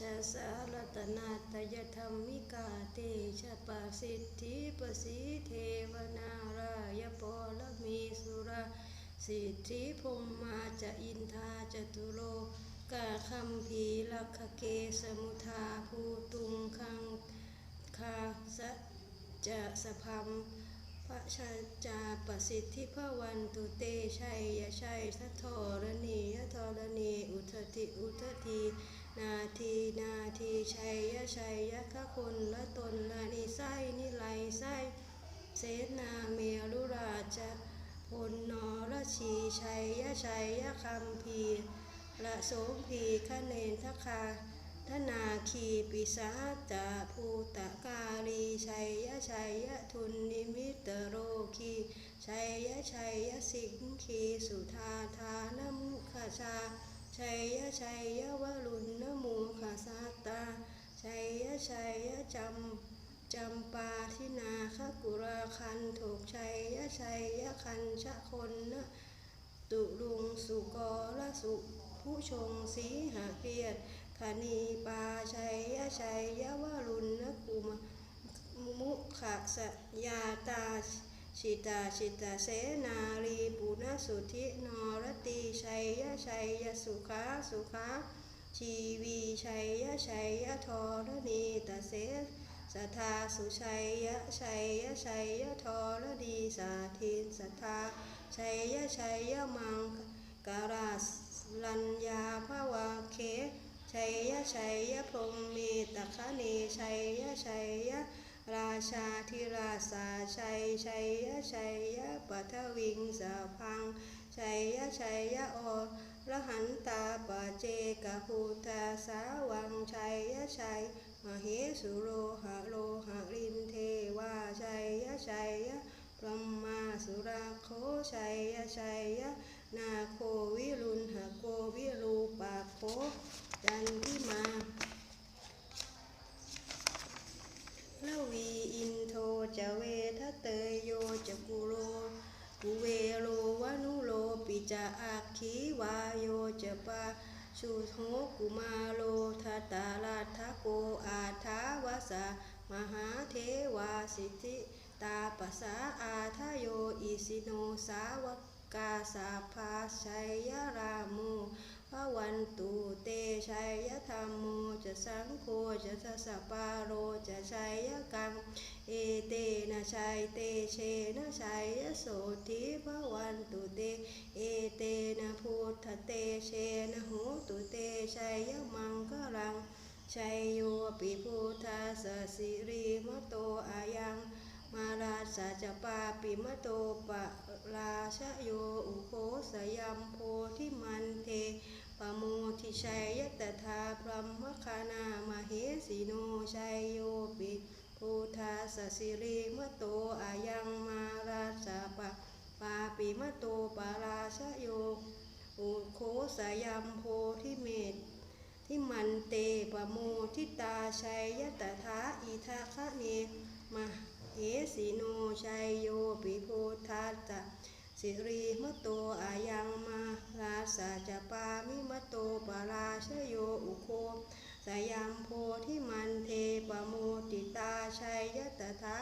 ชาสารตนาตยธรรมิกาเตชะปาสิทธิปสีเทวนารายปรมีสุราสิทธิพรหมาจะอินทาจตุโลกาคัมภีลักขเกสมุทาภูตุงคังคาสะจะสะพัมพระชาจาประสิทธิพระวันตุเตชัยยชัยทัทธรณียธรณี อุทติอุทที นาทีนาทีชัยยะชัยยะคะคนละตนละนิไสนิไลไสเสนาเมรุราชพลนรชีชัยยะชัยยะคัมพีละโสมพีคะเนนทคาธนาคีปิสาจาภูตะกาลีชัยยะชัยยะทุนนิมิตโรคีชัยยะชัยยะสิงคีสุธาธานมุขชา ชัยยะชัยยะวรุณนโมขสาตา ชัยยะชัยยะจำจำปาทินาคกุราคันถูกชัยยะชัยยะคันชะคนนะตุลุงสุกรสุผู้ชงสีหาเกียรติคณีปาชัยยะชัยยะวรุณนกุมมุขะสยาตา ชิตาชิตาเสนารีปุณสุธินรตีชัยยะชัยยะสุขาสุขาชีวีชัยยะชัยยะทรณีตาเสสัทธาสุชัยยะชัยยะชัยยะทรดีสาธินสัทธาชัยยะชัยยะมังการาสลัญญาภาวะเคชัยยะชัยยะพรหมมีตะคะเนชัยยะชัยยะ ราชาธิราสาชัยชัยยะชัยยะปัทวิงสาพังชัยยะชัยยะโอระหันตาปเจกะภูตาสาวังชัยยะชัยมเหสุโรหะโลหะรินเทวาชัยยะชัยยะพรหมาสุราโคชัยยะชัยยะนาโควิรุณหะโกวิรูปาโคจันทิมา จะอาคีวาโยจะปาชุโหกุมาโลทัตตาลาทโกอาทาวาสามหาเทวาสิทธิตาปัสสาอาทาโยอิสิโนสาวกาสาภาชัยยราโมพระวันตุเตชัยยธรรมโมจะสังโฆจะทัสสะปาโรจะชั นะชัยเตเชนะชัยยโสธิพระวันตุเต เอเตนะพุทธเตเชนะโหตุเตชัยยมังกลังชัยโยปิพุทธาสสิริมโตอายังมาราชาจปาปิมโตปะราชโยอุโคสยัมโพธิมันเทปโมทิชัยยตถาพรหมคานามเหสีโนชัยโยปิ พุทธาสสิริมะโตอายังมาราชาปะปาปิมโตปะราชโยอุโคสยัมโพธิเมตทิมันเตปโมทิตาชัยยตถาอิทาคะเนมะเหสีโนชัยโยปิโพทัสสะสิริมโตอายังมาราสาจะปามิมโตปาราชโยอุโค สยัมโพทิมันเทปโมติตาชัยยตถา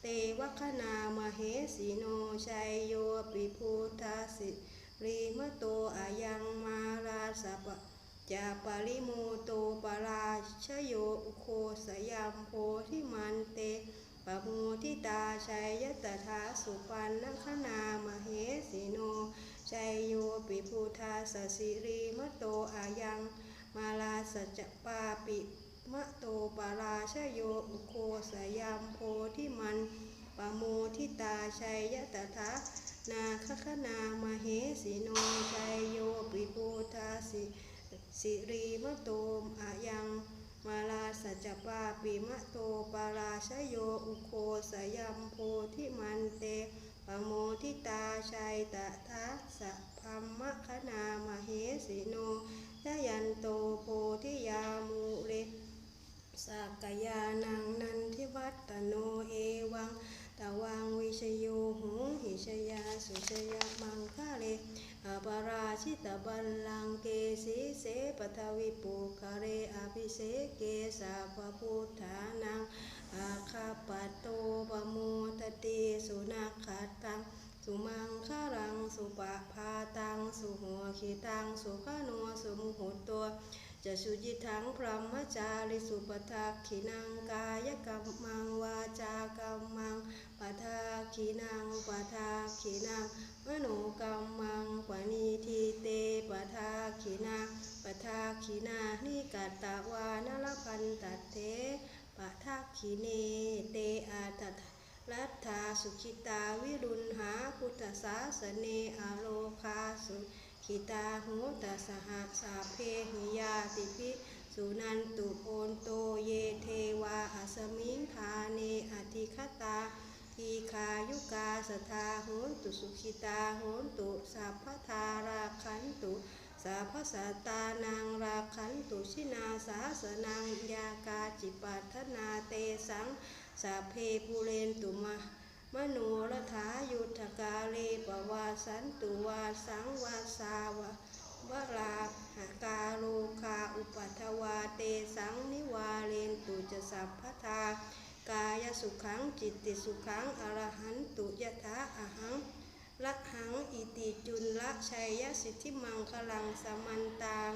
เตวคณามเหสีโนชัยโยปิโพทัสสิริมะโตอายังมาราสปะจาปริโมโตปราชโยอุโคสยามโพธิมันเตปโมทิตาชัยยตถาสุปันนคณามเหสีโนชัยโยปิพุทธาสสิริมะโตอายัง มาลาสัจปาปิมะโตปาราชโยอุโคสยามโพธิมันปะโมทิตาชัยยตถานาคคณามเหสีโนชัยโยปิพุทาสิสิริมะโตมอายังมาลาสัจปาปิมะโตปาราชโยอุโคสยัมโพธิมันเตปโมทิตาชัยตถาสะพัมะคณามเหสิโน ยยันโตโพธิยามูเรสักกยานังนันทิวัตโนเอวังตวังวิชโยหงหิชยาสุชยามังคะเลอปราชิตบัลลังเกสีเสปทวิปุคะเรอภิเสเกสาพพุทธานังอาคาปโตปโมตติสุนัขขัตตัง สุมังคารัง สุปะพาตัง สุหัวขีตัง สุขโนสุมุหุตัว จะสุจิทังพรหมจาริสุปทักขินังกายกรรมังวาจากรรมังปทาขินังปทาขินังมโนกรรมังปณิทิเตปทาขินาปทาขินานิกัตตวานลพันตัดเทปทาขิเนเตอาตัต รัตถาสุขิตาวิรุณหาพุทธศาสเนอโลคาสุขิตาโหตสหสาเพหิยาติพิสุนันตุโอนโตเยเทวาอัสมิงคาเนอธิคตาทีคายุกาสทาโหนตุสุขิตาโหนตุสัพพทาราคันตุสัพพสัตานังราคันตุชินาสาสนังยากาจิปัทนาเตสัง สัพเพปุเรนตุมะมโนรถายุทธกาเลปวาสันตุวาสังวาสาวะวราหากาโลคาอุปัทวาเตสังนิวาเรนตุจะสัพพทากายสุขังจิตติสุขังอรหันตุยะถาอหังละหังอิติจุลละชัยยสิทธิมังคลังสมันตัง